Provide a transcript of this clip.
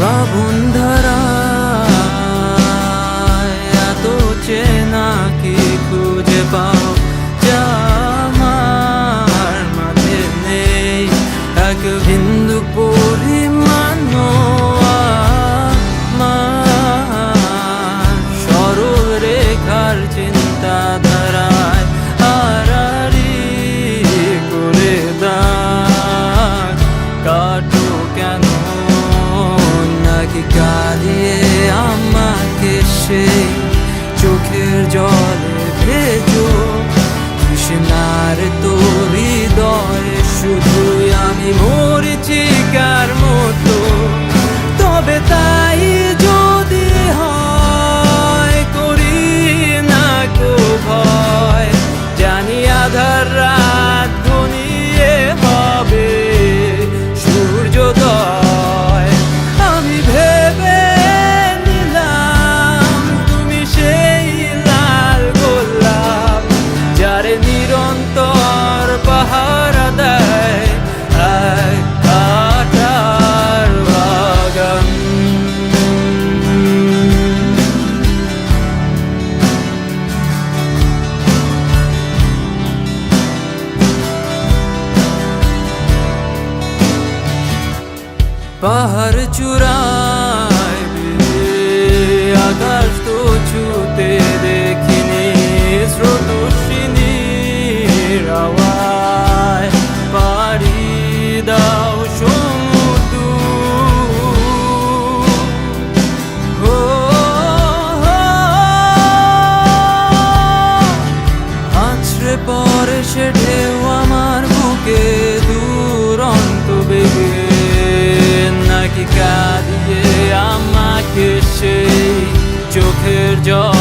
শ্রাবণ ধারা নাকি আমাকে সেই চোখের জলে ভেজো। কৃষ্ণার তোর হৃদয়ে শুধু আমি মরিচিকা পাহাড় চূড়ায় আকাশ তো ছুতে দেখিনি স্রোতস্বিনী রাওয়ায়। পারি দাও পরে সেটে আজকে সেই চোখের জল